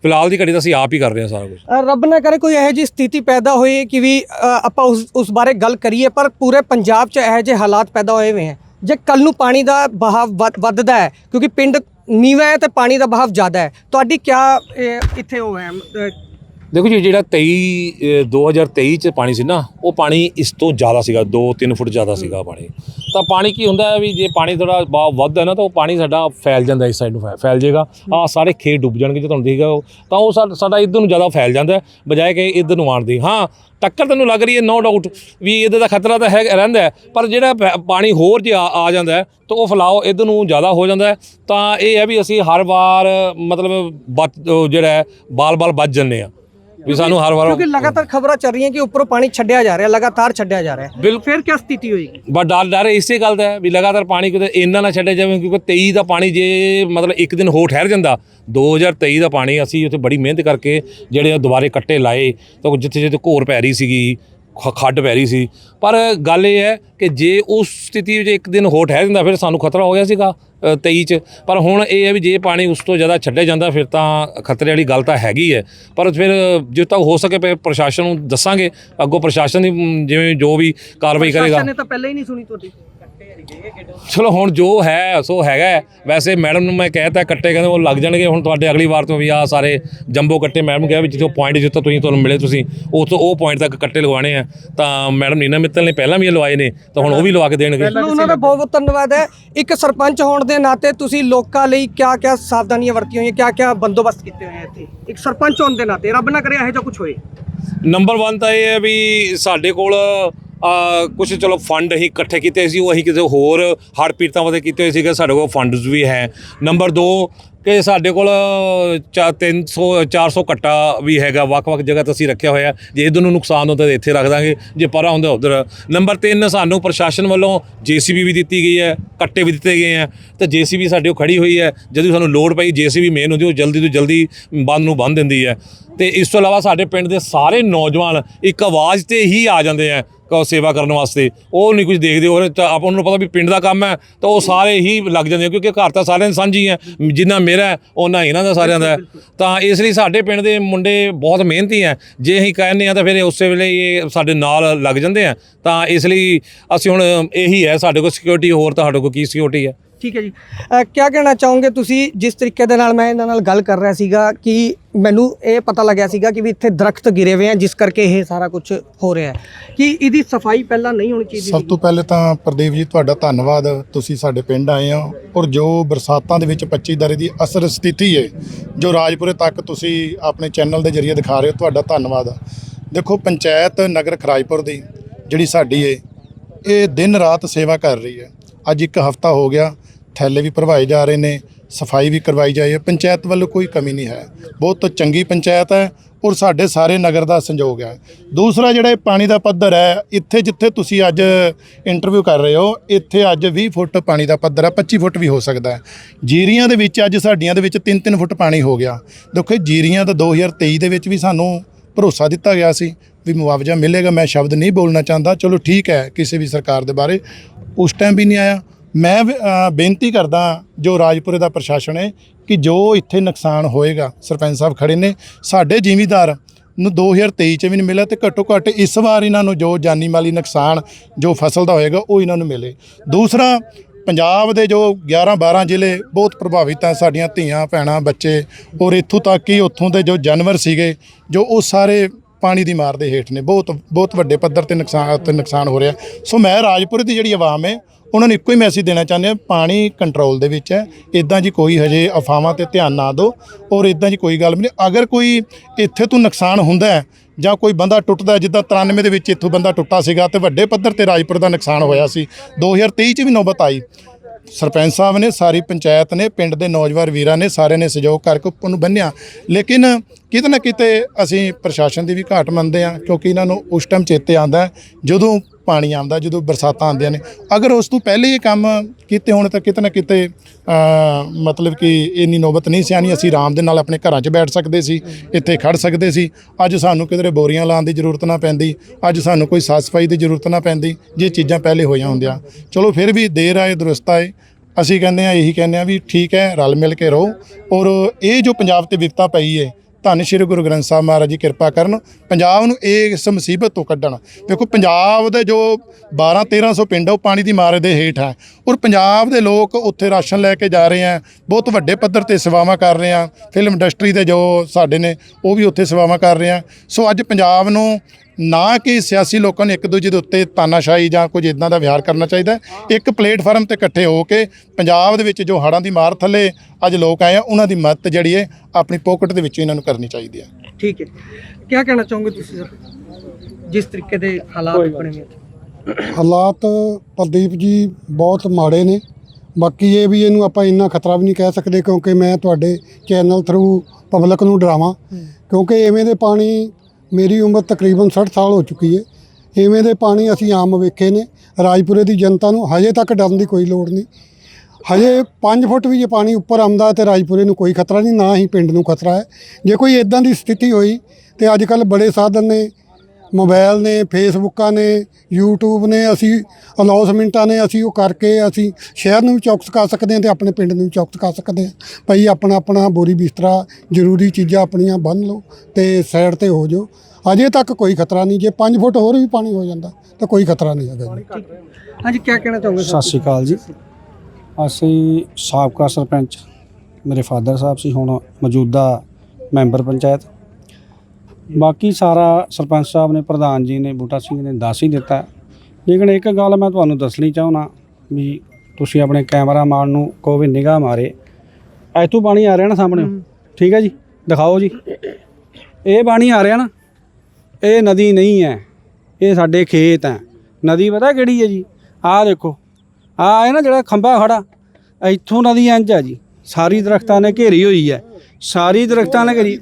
ਫਿਲਹਾਲ ਦੀ ਘੜੀ ਤਾਂ ਅਸੀਂ ਆਪ ਹੀ ਕਰ ਰਹੇ ਹਾਂ ਸਾਰਾ ਕੁਝ ਰੱਬ ਨਾ ਕਰੇ ਕੋਈ ਇਹੋ ਜਿਹੀ ਸਥਿਤੀ ਪੈਦਾ ਹੋਏ ਕਿ ਵੀ ਆਪਾਂ ਉਸ ਉਸ ਬਾਰੇ ਗੱਲ ਕਰੀਏ ਪਰ ਪੂਰੇ ਪੰਜਾਬ 'ਚ ਇਹੋ ਜਿਹੇ ਹਾਲਾਤ ਪੈਦਾ ਹੋਏ ਹੋਏ ਹੈ। ਜੇ ਕੱਲ ਨੂੰ ਪਾਣੀ ਦਾ ਬਹਾਵ ਵੱਧ- ਵੱਧਦਾ ਹੈ ਕਿਉਂਕਿ ਪਿੰਡ ਨੀਵਾਂ ਹੈ ਤੇ ਪਾਣੀ ਦਾ ਬਹਾਵ ਜ਼ਿਆਦਾ ਹੈ। ਤੁਹਾਡੀ ਕਿਆ ਇਹ, ਇੱਥੇ ਉਹ ਹੈ ਦੇਖੋ ਜੀ ਜਿਹੜਾ 23 ਅ, 2023 ਚ ਪਾਣੀ ਸੀ ਨਾ ਉਹ ਪਾਣੀ ਇਸ ਤੋਂ ਜ਼ਿਆਦਾ ਸੀਗਾ 2-3 ਫੁੱਟ ਜ਼ਿਆਦਾ ਸੀਗਾ ਪਾਣੀ। ਤਾਂ ਪਾਣੀ ਕੀ ਹੁੰਦਾ ਵੀ ਜੇ ਪਾਣੀ ਥੋੜਾ ਵੱਧ ਹੈ ਨਾ ਤਾਂ ਉਹ ਪਾਣੀ ਸਾਡਾ ਫੈਲ ਜਾਂਦਾ ਇਸ ਸਾਈਡ ਨੂੰ ਫੈਲ ਜਾਏਗਾ। ਆ ਸਾਰੇ ਖੇਤ ਡੁੱਬ ਜਾਣਗੇ ਜੇ ਤੁਹਾਨੂੰ ਦੇਖੇਗਾ ਤਾਂ ਉਹ ਸਾਡਾ ਇੱਧਰ ਨੂੰ ਜ਼ਿਆਦਾ ਫੈਲ ਜਾਂਦਾ ਬਜਾਏ ਕਿ ਇੱਧਰ ਨੂੰ ਆਉਣ ਦੀ। ਹਾਂ ਟੱਕਰ ਤੈਨੂੰ ਲੱਗ ਰਹੀ ਹੈ ਨੋ ਡਾਊਟ ਵੀ ਇਹਦੇ ਦਾ ਖਤਰਾ ਤਾਂ ਹੈ ਰਹਿੰਦਾ ਪਰ ਜਿਹੜਾ ਪਾਣੀ ਹੋਰ ਜੇ ਆ ਜਾਂਦਾ ਤਾਂ ਉਹ ਫਲਾਓ ਇੱਧਰ ਨੂੰ ਜ਼ਿਆਦਾ ਹੋ ਜਾਂਦਾ। ਤਾਂ ਇਹ ਹੈ ਵੀ ਅਸੀਂ ਹਰ ਵਾਰ ਮਤਲਬ ਜਿਹੜਾ ਬਾਲ-ਬਾਲ ਬਚ ਜੰਨੇ ਆ ਵੀ ਸਾਨੂੰ ਹਰ ਵਾਰ ਕਿਉਂਕਿ ਲਗਾਤਾਰ ਖਬਰਾਂ ਚੱਲ ਰਹੀਆਂ ਕਿ ਉੱਪਰੋਂ ਪਾਣੀ ਛੱਡਿਆ ਜਾ ਰਿਹਾ ਲਗਾਤਾਰ ਛੱਡਿਆ ਜਾ ਰਿਹਾ। ਬਿਲਕੁਲ। ਫਿਰ ਕੀ ਸਥਿਤੀ ਹੋਏਗੀ? ਬਟ ਡਰ ਡਰ ਇਸੇ ਗੱਲ ਦਾ ਹੈ ਵੀ ਲਗਾਤਾਰ ਪਾਣੀ ਕਿਤੇ ਇੰਨਾ ਨਾ ਛੱਡਿਆ ਜਾਵੇ ਕਿਉਂਕਿ 23 ਦਾ ਪਾਣੀ ਜੇ ਮਤਲਬ ਇੱਕ ਦਿਨ ਹੋ ਠਹਿਰ ਜਾਂਦਾ 2023 ਦਾ ਪਾਣੀ ਅਸੀਂ ਉੱਥੇ ਬੜੀ ਮਿਹਨਤ ਕਰਕੇ ਜਿਹੜੇ ਦੁਬਾਰੇ ਕੱਟੇ ਲਾਏ ਤਾਂ ਜਿੱਥੇ ਜਿੱਥੇ ਘੋਰ ਪੈ ਰਹੀ ਸੀਗੀ ਖੱਡ ਪੈ ਰਹੀ ਸੀ। ਪਰ ਗੱਲ ਇਹ ਹੈ ਕਿ ਜੇ ਉਸ ਸਥਿਤੀ ਵਿੱਚ ਇੱਕ ਦਿਨ ਹੋ ਠਹਿਰ ਜਾਂਦਾ ਫਿਰ ਸਾਨੂੰ ਖਤਰਾ ਹੋ ਗਿਆ ਸੀਗਾ ਅ, 23 ਚ। ਪਰ ਹੁਣ ਇਹ ਹੈ ਵੀ ਜੇ ਪਾਣੀ ਉਸ ਤੋਂ ਜ਼ਿਆਦਾ ਛੱਡਿਆ ਜਾਂਦਾ ਫਿਰ ਤਾਂ ਖਤਰੇ ਵਾਲੀ ਗੱਲ ਤਾਂ ਹੈਗੀ ਹੈ। ਪਰ ਫਿਰ ਜਿੱਥੇ ਤੱਕ ਹੋ ਸਕੇ ਪ੍ਰਸ਼ਾਸਨ ਨੂੰ ਦੱਸਾਂਗੇ। ਅੱਗੋਂ ਪ੍ਰਸ਼ਾਸਨ ਦੀ ਜਿਵੇਂ ਜੋ ਵੀ ਕਾਰਵਾਈ ਕਰੇਗਾ। ਪ੍ਰਸ਼ਾਸਨ ਨੇ ਤਾਂ ਪਹਿਲਾਂ ਹੀ ਨਹੀਂ ਸੁਣੀ ਤੁਹਾਡੀ। ਚਲੋ ਹੁਣ ਜੋ ਹੈ ਸੋ ਹੈਗਾ। ਵੈਸੇ ਮੈਡਮ ਨੂੰ ਮੈਂ ਕਹਿਤਾ ਕੱਟੇ ਕਹਿੰਦੇ ਉਹ ਲੱਗ ਜਾਣਗੇ। ਹੁਣ ਤੁਹਾਡੇ ਅਗਲੀ ਵਾਰ ਤੋਂ ਵੀ ਆ ਸਾਰੇ ਜੰਬੋ ਕੱਟੇ। ਮੈਡਮ ਕਿਹਾ ਵੀ ਜਿੱਥੋਂ ਪੁਆਇੰਟ ਜਿੱਥੋਂ ਤੁਸੀਂ ਤੁਹਾਨੂੰ ਮਿਲੇ ਤੁਸੀਂ ਉੱਥੋਂ ਉਹ ਪੁਆਇੰਟ ਤੱਕ ਕੱਟੇ ਲਗਵਾਣੇ ਆ। ਤਾਂ ਮੈਡਮ ਨੀਨਾ ਮਿੱਤਲ ਨੇ ਪਹਿਲਾਂ ਵੀ ਇਹ ਲਵਾਏ ਨੇ। ਤਾਂ ਹੁਣ ਉਹ ਵੀ ਲਵਾ ਕੇ ਦੇਣਗੇ। ਚਲੋ ਉਹਨਾਂ ਦਾ ਬਹੁਤ ਬਹੁਤ ਧੰਨਵਾਦ ਹੈ। ਇੱਕ ਸਰਪੰਚ ਹੋਣ ਦੇ ਨਾਤੇ ਤੁਸੀਂ ਲੋਕਾਂ ਲਈ ਕਿਆ ਕਿਆ ਸਾਵਧਾਨੀਆਂ ਵਰਤੀਆਂ ਹੋਈਆਂ ਕਿਆ ਕਿਆ ਬੰਦੋਬਸਤ ਕੀਤੇ ਹੋਏ ਆ ਇੱਥੇ? ਇੱਕ ਸਰਪੰਚ ਹੋਣ ਦੇ ਨਾਤੇ ਰੱਬ ਨਾ ਕਰੇ ਇਹੋ ਜਿਹਾ ਕੁਝ ਹੋਏ। ਨੰਬਰ 1 ਤਾਂ ਇਹ ਹੈ ਵੀ ਸਾਡੇ ਕੋਲ ਕੁਝ ਚਲੋ ਫੰਡ ਅਸੀਂ ਇਕੱਠੇ ਕੀਤੇ ਸੀ, ਉਹ ਅਸੀਂ ਕਿਸੇ ਹੋਰ ਹੜ੍ਹ ਪੀੜਤਾਂ ਵਾਸਤੇ ਕੀਤੇ ਹੋਏ ਸੀਗੇ, ਸਾਡੇ ਕੋਲ ਫੰਡਸ ਵੀ ਹੈ। ਨੰਬਰ 2 ਕਿ ਸਾਡੇ ਕੋਲ ਚਾ- 300 400 ਕੱਟਾ ਵੀ ਹੈਗਾ, ਵੱਖ-ਵੱਖ ਜਗ੍ਹਾ ਤੇ ਅਸੀਂ ਰੱਖਿਆ ਹੋਇਆ। ਜੇ ਇਧਰ ਨੂੰ ਨੁਕਸਾਨ ਹੁੰਦਾ ਤਾਂ ਇੱਥੇ ਰੱਖ ਦਾਂਗੇ, ਜੇ ਪਰਾਂ ਹੁੰਦਾ ਉਧਰ। ਨੰਬਰ 3 ਸਾਨੂੰ ਪ੍ਰਸ਼ਾਸਨ ਵੱਲੋਂ ਜੀਸੀਬੀ ਵੀ ਦਿੱਤੀ ਗਈ ਹੈ, ਕੱਟੇ ਵੀ ਦਿੱਤੇ ਗਏ ਆ ਤੇ ਜੀਸੀਬੀ ਸਾਡੇ ਕੋਲ ਖੜੀ ਹੋਈ ਹੈ, ਜਦੋਂ ਸਾਨੂੰ ਲੋਡ ਪਈ ਜੀਸੀਬੀ ਮੇਨ ਹੁੰਦੀ ਉਹ ਜਲਦੀ ਤੋਂ ਜਲਦੀ ਬੰਦ ਨੂੰ ਬੰਨ ਦਿੰਦੀ ਹੈ। ਤੇ ਇਸ ਤੋਂ ਇਲਾਵਾ ਸਾਡੇ ਪਿੰਡ ਦੇ ਸਾਰੇ ਨੌਜਵਾਨ ਇੱਕ ਆਵਾਜ਼ ਤੇ ਹੀ ਆ ਜਾਂਦੇ ਆ ਸੇਵਾ ਕਰਨ ਵਾਸਤੇ। ਉਹ ਨਹੀਂ ਕੁਝ ਦੇਖਦੇ। ਹੋਰ ਤਾਂ ਆਪਾਂ ਨੂੰ ਪਤਾ ਵੀ ਪਿੰਡ ਦਾ ਕੰਮ ਹੈ ਤਾਂ ਉਹ ਸਾਰੇ ਹੀ ਲੱਗ ਜਾਂਦੇ ਆ ਕਿਉਂਕਿ ਘਰ ਤਾਂ ਸਾਰਿਆਂ ਦੀ ਸਾਂਝੀ ਹੈ। ਜਿੰਨਾ ਮੇਰਾ ਹੈ, ਉਹਨਾਂ ਇਹਨਾਂ ਦਾ ਸਾਰਿਆਂ ਦਾ ਤਾਂ ਇਸ ਲਈ ਸਾਡੇ ਪਿੰਡ ਦੇ ਮੁੰਡੇ ਬਹੁਤ ਮਿਹਨਤੀ ਹੈ। ਜੇ ਅਸੀਂ ਕਹਿੰਦੇ ਆ ਤਾਂ ਫਿਰ ਉਸੇ ਵੇਲੇ ਇਹ ਸਾਡੇ ਨਾਲ ਲੱਗ ਜਾਂਦੇ ਆ। ਤਾਂ ਇਸ ਲਈ ਅਸੀਂ ਹੁਣ ਇਹੀ ਹੈ ਸਾਡੇ ਕੋਲ ਸਿਕਿਉਰਿਟੀ ਹੋਰ ਤਾਂ ਸਾਡੇ ਕੋਲ ਕੀ ਸਿਕਿਉਰਿਟੀ ਹੈ? ਠੀਕ ਹੈ ਜੀ। ਕਿਆ ਕਹਿਣਾ ਚਾਹੋਗੇ ਤੁਸੀਂ? ਜਿਸ ਤਰੀਕੇ ਦੇ ਨਾਲ ਮੈਂ ਇਹਨਾਂ ਨਾਲ ਗੱਲ ਕਰ ਰਿਹਾ ਸੀਗਾ ਕਿ ਮੈਨੂੰ ਇਹ ਪਤਾ ਲੱਗਿਆ ਸੀਗਾ ਕਿ ਵੀ ਇੱਥੇ ਦਰਖਤ ਗਿਰੇ ਹੋਏ ਆ ਜਿਸ ਕਰਕੇ ਇਹ ਸਾਰਾ ਕੁਝ ਹੋ ਰਿਹਾ ਹੈ। ਕਿ ਇਹਦੀ ਸਫ਼ਾਈ ਪਹਿਲਾਂ ਨਹੀਂ ਹੋਣੀ ਚਾਹੀਦੀ ਸਭ ਤੋਂ ਪਹਿਲੇ ਤਾਂ ਪ੍ਰਦੀਪ ਜੀ ਤੁਹਾਡਾ ਧੰਨਵਾਦ। ਤੁਸੀਂ ਸਾਡੇ ਪਿੰਡ ਆਏ ਹੋ ਔਰ ਜੋ ਬਰਸਾਤਾਂ ਦੇ ਵਿੱਚ 25 ਦਰੇ ਦੀ ਅਸਰ ਸਥਿਤੀ ਹੈ ਜੋ ਰਾਜਪੁਰੇ ਤੱਕ ਤੁਸੀਂ ਆਪਣੇ ਚੈਨਲ ਦੇ ਜ਼ਰੀਏ ਦਿਖਾ ਰਹੇ ਹੋ ਤੁਹਾਡਾ ਧੰਨਵਾਦ। ਦੇਖੋ ਪੰਚਾਇਤ ਨਗਰ ਖਰਾਜਪੁਰ ਦੀ ਜਿਹੜੀ ਸਾਡੀ ਹੈ ਇਹ ਦਿਨ ਰਾਤ ਸੇਵਾ ਕਰ ਰਹੀ ਹੈ। ਅੱਜ ਇੱਕ ਹਫਤਾ ਹੋ ਗਿਆ ਥੈਲੇ ਵੀ ਭਰਵਾਏ ਜਾ ਰਹੇ ਨੇ, ਸਫ਼ਾਈ ਵੀ ਕਰਵਾਈ ਜਾਈ ਹੈ, ਪੰਚਾਇਤ ਵੱਲੋਂ ਕੋਈ ਕਮੀ ਨਹੀਂ ਹੈ। ਬਹੁਤ ਚੰਗੀ ਪੰਚਾਇਤ ਹੈ ਔਰ ਸਾਡੇ ਸਾਰੇ ਨਗਰ ਦਾ ਸੰਯੋਗ ਹੈ। ਦੂਸਰਾ ਜਿਹੜਾ ਇਹ ਪਾਣੀ ਦਾ ਪੱਧਰ ਹੈ, ਇੱਥੇ ਜਿੱਥੇ ਤੁਸੀਂ ਅੱਜ ਇੰਟਰਵਿਊ ਕਰ ਰਹੇ ਹੋ, ਇੱਥੇ ਅੱਜ 20 ਫੁੱਟ ਪਾਣੀ ਦਾ ਪੱਧਰ ਹੈ 25 ਫੁੱਟ ਵੀ ਹੋ ਸਕਦਾ ਹੈ। ਜੀਰੀਆਂ ਦੇ ਵਿੱਚ ਅੱਜ ਸਾਡੀਆਂ ਦੇ ਵਿੱਚ 3-3 ਫੁੱਟ ਪਾਣੀ ਹੋ ਗਿਆ। ਦੇਖੋ, ਇਹ ਜੀਰੀਆਂ ਤਾਂ 2023 ਦੇ ਵਿੱਚ ਵੀ ਸਾਨੂੰ ਭਰੋਸਾ ਦਿੱਤਾ ਗਿਆ ਸੀ ਵੀ ਮੁਆਵਜ਼ਾ ਮਿਲੇਗਾ। ਮੈਂ ਸ਼ਬਦ ਨਹੀਂ ਬੋਲਣਾ ਚਾਹੁੰਦਾ। ਚਲੋ ਠੀਕ ਹੈ, ਕਿਸੇ ਵੀ ਸਰਕਾਰ ਦੇ ਬਾਰੇ। ਉਸ ਟਾਈਮ ਵੀ ਨਹੀਂ ਆਇਆ। ਮੈਂ ਬੇਨਤੀ ਕਰਦਾ ਜੋ ਰਾਜਪੁਰੇ ਦਾ ਪ੍ਰਸ਼ਾਸਨ ਹੈ ਕਿ ਜੋ ਇੱਥੇ ਨੁਕਸਾਨ ਹੋਏਗਾ, ਸਰਪੰਚ ਸਾਹਿਬ ਖੜੇ ਨੇ, ਸਾਡੇ ਜ਼ਿਮੀਦਾਰ ਨੂੰ 2023 ਚ ਵੀ ਨਹੀਂ ਮਿਲਿਆ ਤੇ ਘੱਟੋ ਘੱਟ ਇਸ ਵਾਰ ਇਹਨਾਂ ਨੂੰ ਜੋ ਜਾਨੀ ਮਾਲੀ ਨੁਕਸਾਨ ਜੋ ਫਸਲ ਦਾ ਹੋਏਗਾ, ਉਹ ਇਹਨਾਂ ਨੂੰ ਮਿਲੇ। ਦੂਸਰਾ, ਪੰਜਾਬ ਦੇ ਜੋ 11 12 ਜ਼ਿਲ੍ਹੇ ਬਹੁਤ ਪ੍ਰਭਾਵਿਤ ਆ, ਸਾਡੀਆਂ ਧੀਆਂ, ਭੈਣਾਂ, ਬੱਚੇ, ਔਰ ਇੱਥੋਂ ਤੱਕ ਕਿ ਉੱਥੋਂ ਦੇ ਜੋ ਜਾਨਵਰ ਸੀਗੇ, ਜੋ ਉਹ ਸਾਰੇ ਪਾਣੀ ਦੀ ਮਾਰ ਦੇ ਹੇਠ ਨੇ, ਬਹੁਤ ਬਹੁਤ ਵੱਡੇ ਪੱਧਰ ਤੇ ਨੁਕਸਾਨ ਤੇ ਨੁਕਸਾਨ ਹੋ ਰਿਹਾ। ਸੋ ਮੈਂ ਰਾਜਪੁਰ ਦੀ ਜਿਹੜੀ ਆਵਾਮ ਹੈ ਉਹਨਾਂ ਨੂੰ ਇੱਕੋ ਹੀ ਮੈਸੇਜ ਦੇਣਾ ਚਾਹੁੰਦੇ ਹਾਂ, ਪਾਣੀ ਕੰਟਰੋਲ ਦੇ ਵਿੱਚ ਹੈ। ਇਦਾਂ ਜੀ ਕੋਈ ਹਜੇ ਅਫਵਾਹਾਂ ਤੇ ਧਿਆਨ ਨਾ ਦਿਓ ਔਰ ਇਦਾਂ ਜੀ ਕੋਈ ਗੱਲ ਵੀ ਨਹੀਂ। ਅਗਰ ਕੋਈ ਇੱਥੇ ਤੋਂ ਨੁਕਸਾਨ ਹੁੰਦਾ ਹੈ ਜਾਂ ਕੋਈ ਬੰਦਾ ਟੁੱਟਦਾ ਜਿੱਦਾਂ 93 ਦੇ ਵਿੱਚ ਇੱਥੋਂ ਬੰਦਾ ਟੁੱਟਾ ਸੀਗਾ ਤੇ ਵੱਡੇ ਪੱਧਰ ਤੇ ਰਾਜਪੁਰ ਦਾ ਨੁਕਸਾਨ ਹੋਇਆ ਸੀ। 2023 ਚ ਵੀ ਨੌਬਤ ਆਈ। ਸਰਪੰਚ ਸਾਹਿਬ ਨੇ, ਸਾਰੀ ਪੰਚਾਇਤ ਨੇ, ਪਿੰਡ ਦੇ ਨੌਜਵਾਨ ਵੀਰਾਂ ਨੇ, ਸਾਰਿਆਂ ਨੇ ਸਹਿਯੋਗ ਕਰਕੇ ਉਹਨੂੰ ਨੂੰ ਬੰਨਿਆ। ਲੇਕਿਨ ਕਿਤੇ ਨਾ ਕਿਤੇ ਅਸੀਂ ਪ੍ਰਸ਼ਾਸਨ ਦੀ ਵੀ ਘਾਟ ਮੰਨਦੇ ਹਾਂ, ਕਿਉਂਕਿ ਇਹਨਾਂ ਨੂੰ ਉਸ ਟਾਈਮ ਚੇਤੇ ਆਉਂਦਾ ਜਦੋਂ ਪਾਣੀ ਆਉਂਦਾ ਜਦੋਂ ਬਰਸਾਤਾਂ ਆਉਂਦੀਆਂ ਨੇ। ਅਗਰ ਉਸ ਤੋਂ ਪਹਿਲੇ ਇਹ ਕੰਮ ਕੀਤੇ ਹੋਣ ਤਾਂ ਕਿਤੇ ਨਾ ਕਿਤੇ ਮਤਲਬ ਕਿ ਇੰਨੀ ਨੌਬਤ ਨਹੀਂ ਸਿਆਣੀ ਅਸੀਂ ਆਰਾਮ ਦੇ ਨਾਲ ਆਪਣੇ ਘਰਾਂ 'ਚ ਬੈਠ ਸਕਦੇ ਸੀ, ਇੱਥੇ ਖੜ ਸਕਦੇ ਸੀ। ਅੱਜ ਸਾਨੂੰ ਕਿਧਰੇ ਬੋਰੀਆਂ ਲਾਉਣ ਦੀ ਜ਼ਰੂਰਤ ਨਾ ਪੈਂਦੀ। ਅੱਜ ਸਾਨੂੰ ਕੋਈ ਸਾਫ਼ ਸਫ਼ਾਈ ਦੀ ਜ਼ਰੂਰਤ ਨਾ ਪੈਂਦੀ। ਜੇ ਚੀਜ਼ਾਂ ਪਹਿਲੇ ਹੋਈਆਂ ਹੁੰਦੀਆਂ। ਚਲੋ ਫਿਰ ਵੀ ਦੇਰ ਆਏ, ਦਰੁਸਤ ਆਏ। ਅਸੀਂ ਕਹਿੰਦੇ ਆ ਇਹੀ ਕਹਿੰਦੇ ਆ ਵੀ ਠੀਕ ਹੈ, ਰਲ ਮਿਲ ਕੇ ਰਹੋ। ਔਰ ਇਹ ਜੋ ਪੰਜਾਬ ਤੇ ਵਿਪਤਾ ਪਈ ਹੈ ਧੰਨ ਸ਼੍ਰੀ ਗੁਰੂ ਗ੍ਰੰਥ ਸਾਹਿਬ ਮਹਾਰਾਜ ਜੀ, ਕਿਰਪਾ ਕਰਨ ਪੰਜਾਬ ਨੂੰ ਇਹ ਇਸ ਮੁਸੀਬਤ ਤੋਂ ਕੱਢਣ। ਦੇਖੋ, ਪੰਜਾਬ ਦੇ ਜੋ 12 1300 ਪਿੰਡ ਉਹ ਪਾਣੀ ਦੀ ਮਾਰ ਦੇ ਹੇਠ ਹੈ ਔਰ ਪੰਜਾਬ ਦੇ ਲੋਕ ਉੱਥੇ ਰਾਸ਼ਨ ਲੈ ਕੇ ਜਾ ਰਹੇ ਆ। ਬਹੁਤ ਵੱਡੇ ਪੱਧਰ ਤੇ ਸੇਵਾਵਾਂ ਕਰ ਰਹੇ ਆ। ਫਿਲਮ ਇੰਡਸਟਰੀ ਦੇ ਜੋ ਸਾਡੇ ਨੇ, ਉਹ ਵੀ ਉੱਥੇ ਸੇਵਾਵਾਂ ਕਰ ਰਹੇ ਆ। ਸੋ ਅੱਜ ਪੰਜਾਬ ਨੂੰ ਨਾ ਕਿ ਸਿਆਸੀ ਲੋਕਾਂ ਨੇ ਇੱਕ ਦੂਜੇ ਦੇ ਉੱਤੇ ਤਾਨਾਸ਼ਾਹੀ ਜਾਂ ਕੁਝ ਇਦਾਂ ਦਾ ਵਿਹਾਰ ਕਰਨਾ ਚਾਹੀਦਾ। ਇੱਕ ਪਲੇਟਫਾਰਮ ਤੇ ਇਕੱਠੇ ਹੋ ਕੇ ਪੰਜਾਬ ਦੇ ਵਿੱਚ ਜੋ ਹੜ੍ਹਾਂ ਦੀ ਮਾਰ ਥੱਲੇ ਅੱਜ ਲੋਕ ਆਏ ਆ ਉਹਨਾਂ ਦੀ ਮਦਦ ਜਿਹੜੀ ਹੈ ਆਪਣੀ ਪੋਕਟ ਦੇ ਵਿੱਚੋਂ ਇਹਨਾਂ ਨੂੰ ਕਰਨੀ ਚਾਹੀਦੀ ਹੈ। ਠੀਕ ਹੈ। ਕਿਆ ਕਹਿਣਾ ਚਾਹੋਗੇ ਤੁਸੀਂ ਸਰ? ਜਿਸ ਤਰੀਕੇ ਦੇ ਹਾਲਾਤ ਬਣੇ ਹੋਏ ਆ। ਹਾਲਾਤ ਪ੍ਰਦੀਪ ਜੀ ਬਹੁਤ ਮਾੜੇ ਨੇ। ਬਾਕੀ ਇਹ ਵੀ ਇਹਨੂੰ ਆਪਾਂ ਇੰਨਾ ਖਤਰਾ ਵੀ ਨਹੀਂ ਕਹਿ ਸਕਦੇ ਕਿਉਂਕਿ ਮੈਂ ਤੁਹਾਡੇ ਚੈਨਲ ਥਰੂ ਪਬਲਿਕ ਨੂੰ ਡਰਾਵਾਂ। ਕਿਉਂਕਿ ਐਵੇਂ ਦੇ ਪਾਣੀ ਮੇਰੀ ਉਮਰ ਤਕਰੀਬਨ 60 ਸਾਲ ਹੋ ਚੁੱਕੀ ਹੈ। ਇਵੇਂ ਦੇ ਪਾਣੀ ਅਸੀਂ ਆਮ ਵੇਖੇ ਨੇ। ਰਾਜਪੁਰੇ ਦੀ ਜਨਤਾ ਨੂੰ ਹਜੇ ਤੱਕ ਡਰਨ ਦੀ ਕੋਈ ਲੋੜ ਨਹੀਂ। ਹਜੇ 5 ਫੁੱਟ ਵੀ ਜੇ ਪਾਣੀ ਉੱਪਰ ਆਉਂਦਾ ਤੇ ਰਾਜਪੁਰੇ ਨੂੰ ਕੋਈ ਖਤਰਾ ਨਹੀਂ, ਨਾ ਹੀ ਪਿੰਡ ਨੂੰ ਖਤਰਾ ਹੈ। ਜੇ ਕੋਈ ਇਦਾਂ ਦੀ ਸਥਿਤੀ ਹੋਈ ਤੇ ਅੱਜ ਕੱਲ ਬੜੇ ਸਾਧਨ ਨੇ ਮੋਬਾਈਲ ਨੇ ਫੇਸਬੁੱਕਾਂ ਨੇ YouTube ਨੇ ਅਸੀਂ ਅਨਾਉਂਸਮੈਂਟਾਂ ਨੇ ਅਸੀਂ ਉਹ ਕਰਕੇ ਅਸੀਂ ਸ਼ਹਿਰ ਨੂੰ ਵੀ ਚੌਕਸ ਕਰ ਸਕਦੇ ਹਾਂ ਤੇ ਆਪਣੇ ਪਿੰਡ ਨੂੰ ਵੀ ਚੌਕਸ ਕਰ ਸਕਦੇ ਹਾਂ। ਭਈ ਆਪਣਾ ਆਪਣਾ ਬੋਰੀ ਬਿਸਤਰਾ ਜ਼ਰੂਰੀ ਚੀਜ਼ਾਂ ਆਪਣੀਆਂ ਬੰਨ ਲਓ ਤੇ ਸਾਈਡ ਤੇ ਹੋ ਜਾਓ। ਅਜੇ ਤੱਕ ਕੋਈ ਖਤਰਾ ਨਹੀਂ ਜੇ 5 ਫੁੱਟ ਹੋਰ ਵੀ ਪਾਣੀ ਹੋ ਜਾਂਦਾ ਤਾਂ ਕੋਈ ਖਤਰਾ ਨਹੀਂ ਹੈਗਾ ਜੀ। ਹਾਂਜੀ ਕਿਆ ਕਹਿਣਾ ਚਾਹੋਗੇ ਸਤਿ ਸ਼੍ਰੀ ਅਕਾਲ ਜੀ। ਅਸੀਂ ਸਾਬਕਾ ਸਰਪੰਚ ਮੇਰੇ ਫਾਦਰ ਸਾਹਿਬ ਸੀ ਹੁਣ ਮੌਜੂਦਾ ਮੈਂਬਰ ਪੰਚਾਇਤ। ਬਾਕੀ ਸਾਰਾ ਸਰਪੰਚ ਸਾਹਿਬ ਨੇ ਪ੍ਰਧਾਨ ਜੀ ਨੇ ਬੂਟਾ ਸਿੰਘ ਨੇ ਦੱਸ ਹੀ ਦਿੱਤਾ। ਲੇਕਿਨ ਇੱਕ ਗੱਲ ਮੈਂ ਤੁਹਾਨੂੰ ਦੱਸਣੀ ਚਾਹੁੰਦਾ ਵੀ ਤੁਸੀਂ ਆਪਣੇ ਕੈਮਰਾਮਾਨ ਨੂੰ ਕਹੋ ਵੀ ਨਿਗਾਹ ਮਾਰੇ। ਇੱਥੋਂ ਪਾਣੀ ਆ ਰਿਹਾ ਨਾ ਸਾਹਮਣੇ। ਠੀਕ ਹੈ ਜੀ? ਦਿਖਾਓ ਜੀ। ਇਹ ਪਾਣੀ ਆ ਰਿਹਾ ਨਾ। ਇਹ ਨਦੀ ਨਹੀਂ ਹੈ। ਇਹ ਸਾਡੇ ਖੇਤ ਹੈ। ਨਦੀ ਪਤਾ ਕਿਹੜੀ ਹੈ ਜੀ? ਆਹ ਦੇਖੋ। ਆਹ ਹੈ ਨਾ ਜਿਹੜਾ ਖੰਭਾ ਖੜਾ। ਇੱਥੋਂ ਨਦੀ ਇੰਜ ਹੈ ਜੀ। ਸਾਰੀ ਦਰਖਤਾਂ ਨੇ ਘੇਰੀ ਹੋਈ ਹੈ। ਸਾਰੀ ਦਰਖਤਾਂ ਨੇ ਘੇਰੀ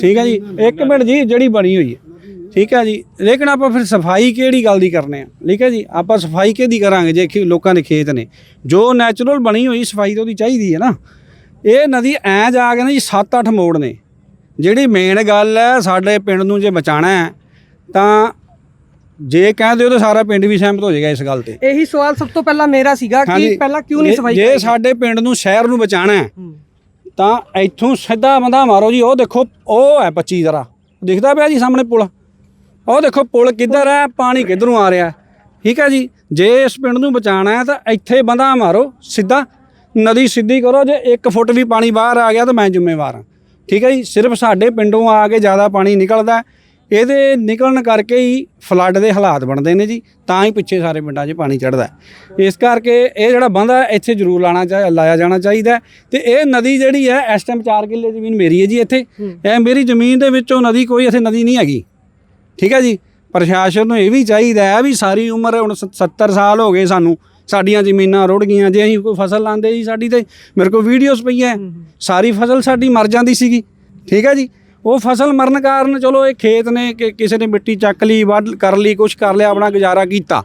ਠੀਕ ਹੈ ਜੀ? ਇੱਕ ਮਿੰਟ ਜੀ ਜਿਹੜੀ ਬਣੀ ਹੋਈ ਹੈ। ਠੀਕ ਹੈ ਜੀ? ਲੇਕਿਨ ਆਪਾਂ ਫਿਰ ਸਫ਼ਾਈ ਕਿਹੜੀ ਗੱਲ ਦੀ ਕਰਨੇ ਆ? ਠੀਕ ਹੈ ਜੀ? ਆਪਾਂ ਸਫ਼ਾਈ ਕਿਹਦੀ ਕਰਾਂਗੇ ਜੇ ਲੋਕਾਂ ਦੇ ਖੇਤ ਨੇ? ਜੋ ਨੈਚੁਰਲ ਬਣੀ ਹੋਈ ਸਫ਼ਾਈ ਤਾਂ ਉਹਦੀ ਚਾਹੀਦੀ ਹੈ ਨਾ। ਇਹ ਨਦੀ ਐ ਜਾ ਕੇ ਨਾ ਜੀ 7-8 ਮੋੜ ਨੇ। ਜਿਹੜੀ ਮੇਨ ਗੱਲ ਹੈ ਸਾਡੇ ਪਿੰਡ ਨੂੰ ਜੇ ਬਚਾਣਾ ਹੈ ਤਾਂ ਜੇ ਕਹਿ ਦਿਓ ਤਾਂ ਸਾਰਾ ਪਿੰਡ ਵੀ ਸਹਿਮਤ ਹੋ ਜਾਏਗਾ ਇਸ ਗੱਲ ਤੇ। ਇਹੀ ਸਵਾਲ ਸਭ ਤੋਂ ਪਹਿਲਾਂ ਮੇਰਾ ਸੀਗਾ ਕਿ। ਪਹਿਲਾਂ ਕਿਉਂ ਨਹੀਂ ਸਫ਼ਾਈ ਜੇ? ਸਾਡੇ ਪਿੰਡ ਨੂੰ ਸ਼ਹਿਰ ਨੂੰ ਬਚਾਣਾ ਹੈ ਹੂੰ। ਤਾਂ ਇੱਥੋਂ ਸਿੱਧਾ ਬੰਦਾ ਮਾਰੋ ਜੀ, ਉਹ ਦੇਖੋ, ਉਹ ਹੈ 25 ਜਰਾ। ਦਿਖਦਾ ਪਿਆ ਜੀ ਸਾਹਮਣੇ ਪੁਲ? ਉਹ ਦੇਖੋ, ਪੁਲ ਕਿੱਧਰ ਹੈ, ਪਾਣੀ ਕਿੱਧਰੋਂ ਆ ਰਿਹਾ ਠੀਕ ਹੈ ਜੀ, ਜੇ ਇਸ ਪਿੰਡ ਨੂੰ ਬਚਾਣਾ ਹੈ ਤਾਂ ਇੱਥੇ ਬੰਦਾ ਮਾਰੋ, ਸਿੱਧਾ। ਨਦੀ ਸਿੱਧੀ ਕਰੋ, ਜੇ 1 ਫੁੱਟ ਵੀ ਪਾਣੀ ਬਾਹਰ ਆ ਗਿਆ ਤਾਂ ਮੈਂ ਜ਼ਿੰਮੇਵਾਰ ਹਾਂ। ਠੀਕ ਹੈ ਜੀ, ਸਿਰਫ ਸਾਡੇ ਪਿੰਡੋਂ ਆ ਕੇ ਜ਼ਿਆਦਾ ਪਾਣੀ ਨਿਕਲਦਾ ਇਹਦੇ ਨਿਕਲਣ ਕਰਕੇ ਹੀ ਫਲੱਡ ਦੇ ਹਾਲਾਤ ਬਣਦੇ ਨੇ ਜੀ ਤਾਂ ਹੀ ਪਿੱਛੇ ਸਾਰੇ ਪਿੰਡਾਂ 'ਚ ਪਾਣੀ ਚੜਦਾ। ਇਸ ਕਰਕੇ ਇਹ ਜਿਹੜਾ ਬੰਦਾ ਹੈ, ਇੱਥੇ ਜ਼ਰੂਰ ਲਾਣਾ ਚਾਹ ਲਾਇਆ ਜਾਣਾ ਚਾਹੀਦਾ ਤੇ ਇਹ ਨਦੀ ਜਿਹੜੀ ਹੈ ਇਸ ਟਾਈਮ 4 ਕਿੱਲੇ ਜ਼ਮੀਨ ਮੇਰੀ ਹੈ ਜੀ ਇੱਥੇ। ਇਹ ਮੇਰੀ ਜ਼ਮੀਨ ਦੇ ਵਿੱਚੋਂ ਨਦੀ ਕੋਈ ਇੱਥੇ ਨਦੀ ਨਹੀਂ ਹੈਗੀ। ਠੀਕ ਹੈ ਜੀ? ਪ੍ਰਸ਼ਾਸਨ ਨੂੰ ਇਹ ਵੀ ਚਾਹੀਦਾ ਹੈ ਵੀ ਸਾਰੀ ਉਮਰ ਹੁਣ ਸ- 70 ਸਾਲ ਹੋ ਗਏ ਸਾਨੂੰ ਸਾਡੀਆਂ ਜ਼ਮੀਨਾਂ ਰੁੜ ਗਈਆਂ। ਜੇ ਅਸੀਂ ਕੋਈ ਫਸਲ ਲਾਂਦੇ ਜੀ ਸਾਡੀ ਤੇ ਮੇਰੇ ਕੋਲ ਵੀਡੀਓਜ਼ ਪਈਆਂ। ਸਾਰੀ ਫਸਲ ਸਾਡੀ ਮਰ ਜਾਂਦੀ ਸੀਗੀ। ਠੀਕ ਹੈ ਜੀ? ਉਹ ਫਸਲ ਮਰਨ ਕਾਰਨ ਚਲੋ ਇਹ ਖੇਤ ਨੇ ਕਿ ਕਿਸੇ ਨੇ ਮਿੱਟੀ ਚੱਕ ਲਈ ਵੱਢ ਕਰ ਲਈ ਕੁਝ ਕਰ ਲਿਆ ਆਪਣਾ ਗੁਜ਼ਾਰਾ ਕੀਤਾ।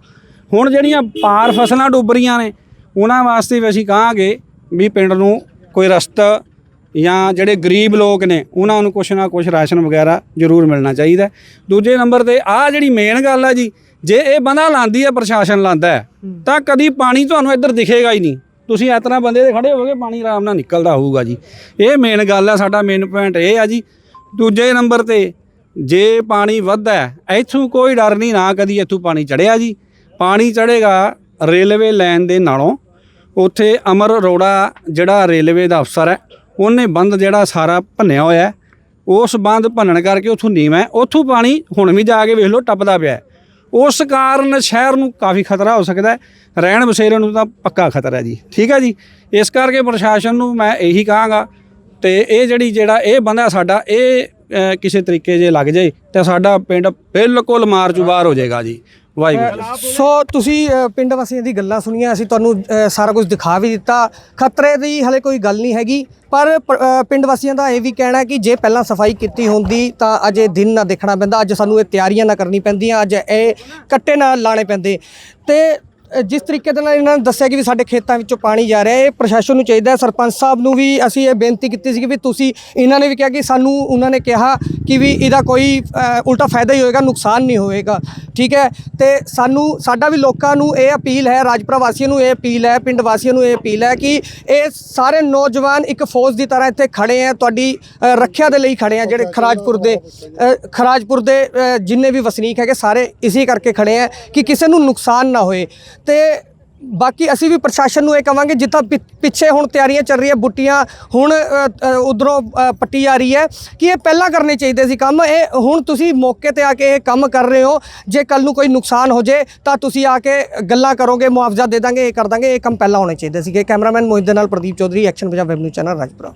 ਹੁਣ ਜਿਹੜੀਆਂ ਪਾਰ ਫਸਲਾਂ ਡੁੱਬ ਰਹੀਆਂ ਨੇ ਉਹਨਾਂ ਵਾਸਤੇ ਵੀ ਅਸੀਂ ਕਹਾਂਗੇ ਵੀ ਪਿੰਡ ਨੂੰ ਕੋਈ ਰਸਤਾ ਜਾਂ ਜਿਹੜੇ ਗਰੀਬ ਲੋਕ ਨੇ ਉਹਨਾਂ ਨੂੰ ਕੁਛ ਨਾ ਕੁਛ ਰਾਸ਼ਨ ਵਗੈਰਾ ਜ਼ਰੂਰ ਮਿਲਣਾ ਚਾਹੀਦਾ। ਦੂਜੇ ਨੰਬਰ ਤੇ ਆਹ ਜਿਹੜੀ ਮੇਨ ਗੱਲ ਹੈ ਜੀ ਜੇ ਇਹ ਬੰਦਾ ਲਾਂਦੀ ਹੈ ਪ੍ਰਸ਼ਾਸਨ ਲਾਂਦਾ ਹੈ ਤਾਂ ਕਦੀ ਪਾਣੀ ਤੁਹਾਨੂੰ ਇੱਧਰ ਦਿਖੇਗਾ ਹੀ ਨਹੀਂ। ਤੁਸੀਂ ਤਰ੍ਹਾਂ ਬੰਦੇ ਦੇ ਖੜੇ ਹੋਵੋਗੇ ਪਾਣੀ ਆਰਾਮ ਨਾਲ ਨਿਕਲਦਾ ਹੋਊਗਾ ਜੀ। ਇਹ ਮੇਨ ਗੱਲ ਹੈ ਸਾਡਾ ਮੇਨ ਪੁਆਇੰਟ ਇਹ ਹੈ ਜੀ। ਦੂਜੇ ਨੰਬਰ ਤੇ, ਜੇ ਪਾਣੀ ਵੱਧਦਾ ਇੱਥੋਂ ਕੋਈ ਡਰ ਨਹੀਂ, ਨਾ ਕਦੀ ਇੱਥੋਂ ਪਾਣੀ ਚੜਿਆ ਜੀ। ਪਾਣੀ ਚੜੇਗਾ ਰੇਲਵੇ ਲਾਈਨ ਦੇ ਨਾਲੋਂ। ਉੱਥੇ ਅਮਰ ਅਰੋੜਾ ਜਿਹੜਾ ਰੇਲਵੇ ਦਾ ਅਫਸਰ ਹੈ, ਉਹਨੇ ਬੰਦ ਜਿਹੜਾ ਸਾਰਾ ਭੰਨਿਆ ਹੋਇਆ ਉਸ ਬੰਦ ਭੰਨਣ ਕਰਕੇ ਉੱਥੋਂ ਨੀਵਾਂ ਹੈ। ਉੱਥੋਂ ਪਾਣੀ ਹੁਣ ਵੀ ਜਾ ਕੇ ਵੇਖ ਲਓ, ਟੱਪਦਾ ਪਿਆ ਉਸ ਕਾਰਨ ਸ਼ਹਿਰ ਨੂੰ ਕਾਫੀ ਖਤਰਾ ਹੋ ਸਕਦਾ ਰਹਿਣ ਬਸੇਰੇ ਨੂੰ ਤਾਂ ਪੱਕਾ ਖਤਰਾ ਹੈ ਜੀ। ਠੀਕ ਹੈ ਜੀ? ਇਸ ਕਰਕੇ ਪ੍ਰਸ਼ਾਸਨ ਨੂੰ ਮੈਂ ਇਹੀ ਕਹਾਂਗਾ ਤੇ ਇਹ ਜਿਹੜੀ ਜਿਹੜਾ ਇਹ ਬੰਦਾ ਸਾਡਾ, ਇਹ ਕਿਸੇ ਤਰੀਕੇ ਜੇ ਲੱਗ ਜਾਏ ਤਾਂ ਸਾਡਾ ਪਿੰਡ ਬਿਲਕੁਲ ਮਾਰ ਚੋਂ ਬਾਹਰ ਹੋ ਜਾਏਗਾ ਜੀ। ਵਾਹਿਗੁਰੂ ਸੋ ਤੁਸੀਂ ਪਿੰਡ ਵਾਸੀਆਂ ਦੀ ਗੱਲਾਂ ਸੁਣੀਆਂ, ਅਸੀਂ ਤੁਹਾਨੂੰ ਸਾਰਾ ਕੁਝ ਦਿਖਾ ਵੀ ਦਿੱਤਾ। ਖਤਰੇ ਦੀ ਹਲੇ ਕੋਈ ਗੱਲ ਨਹੀਂ ਹੈਗੀ, ਪਰ ਪਿੰਡ ਵਾਸੀਆਂ ਦਾ ਇਹ ਵੀ ਕਹਿਣਾ ਕਿ ਜੇ ਪਹਿਲਾਂ ਸਫ਼ਾਈ ਕੀਤੀ ਹੁੰਦੀ ਤਾਂ ਅੱਜ ਇਹ ਦਿਨ ਨਾ ਦੇਖਣਾ ਪੈਂਦਾ, ਅੱਜ ਸਾਨੂੰ ਇਹ ਤਿਆਰੀਆਂ ਨਾ ਕਰਨੀ ਪੈਂਦੀਆਂ, ਅੱਜ ਇਹ ਕੱਟੇ ਨਾ ਲਾਣੇ ਪੈਂਦੇ। ਤੇ ਜਿਸ ਤਰੀਕੇ ਦੇ ਨਾਲ ਇਹਨਾਂ ਨੇ ਦੱਸਿਆ ਕਿ ਵੀ ਸਾਡੇ ਖੇਤਾਂ ਵਿੱਚੋਂ ਪਾਣੀ ਜਾ ਰਿਹਾ ਹੈ ਇਹ ਪ੍ਰਸ਼ਾਸਨ ਨੂੰ ਚਾਹੀਦਾ ਹੈ। ਸਰਪੰਚ ਸਾਹਿਬ ਨੂੰ ਵੀ ਅਸੀਂ ਇਹ ਬੇਨਤੀ ਕੀਤੀ ਸੀ ਕਿ ਵੀ ਤੁਸੀਂ ਇਹਨਾਂ ਨੇ ਵੀ ਕਿਹਾ ਕਿ ਸਾਨੂੰ ਉਹਨਾਂ ਨੇ ਕਿਹਾ ਕਿ ਵੀ ਇਹਦਾ ਕੋਈ ਅ, ਉਲਟਾ ਫਾਇਦਾ ਹੀ ਹੋਏਗਾ ਨੁਕਸਾਨ ਨਹੀਂ ਹੋਏਗਾ। ਠੀਕ ਹੈ? ਤੇ ਸਾਨੂੰ ਸਾਡਾ ਵੀ ਲੋਕਾਂ ਨੂੰ ਇਹ ਅਪੀਲ ਹੈ ਰਾਜਪੁਰਾ ਵਾਸੀਆਂ ਨੂੰ ਇਹ ਅਪੀਲ ਹੈ ਪਿੰਡ ਵਾਸੀਆਂ ਨੂੰ ਇਹ ਅਪੀਲ ਹੈ ਕਿ ਇਹ ਸਾਰੇ ਨੌਜਵਾਨ ਇੱਕ ਫੌਜ ਦੀ ਤਰ੍ਹਾਂ ਇੱਥੇ ਖੜੇ ਹੈ ਤੁਹਾਡੀ ਅ, ਰੱਖਿਆ ਦੇ ਲਈ ਖੜੇ ਹੈ ਜਿਹੜੇ ਖਰਾਜਪੁਰ ਦੇ ਅ, ਖਰਾਜਪੁਰ ਦੇ ਅ, ਜਿੰਨੇ ਵੀ ਵਸਨੀਕ ਹੈਗੇ ਸਾਰੇ ਇਸੇ ਕਰਕੇ ਖੜੇ ਹੈ ਕਿ ਕਿਸੇ ਨੂੰ ਨੁਕਸਾਨ ਨਾ ਹੋਏ। ਤੇ ਬਾਕੀ ਅਸੀਂ ਵੀ ਪ੍ਰਸ਼ਾਸਨ ਨੂੰ ਇਹ ਕਵਾਂਗੇ ਜਿੱਥਾ ਪਿ- ਪਿੱਛੇ ਹੁਣ ਤਿਆਰੀਆਂ ਚੱਲ ਰਹੀਆਂ, ਬੁੱਟੀਆਂ ਹੁਣ ਉਧਰੋਂ ਪੱਟੀ ਆ ਰਹੀ ਹੈ, ਕਿ ਇਹ ਪਹਿਲਾਂ ਕਰਨੇ ਚਾਹੀਦੇ ਸੀ ਕੰਮ। ਇਹ ਹੁਣ ਤੁਸੀਂ ਮੌਕੇ ਤੇ ਆ ਕੇ ਇਹ ਕੰਮ ਕਰ ਰਹੇ ਹੋ। ਜੇ ਕੱਲ ਨੂੰ ਕੋਈ ਨੁਕਸਾਨ ਹੋ ਜੇ, ਤਾਂ ਤੁਸੀਂ ਆ ਕੇ ਗੱਲਾਂ ਕਰੋਗੇ, ਮੁਆਵਜ਼ਾ ਦੇ ਦਾਂਗੇ, ਇਹ ਕਰ ਦਾਂਗੇ। ਇਹ ਕੰਮ ਪਹਿਲਾਂ ਹੋਣੇ ਚਾਹੀਦੇ ਸੀਗੇ। ਕੈਮਰਾਮੈਨ ਮੋਹਿਤ ਦੇ ਨਾਲ Pradeep Chaudhary action Punjab web news channel Rajpura.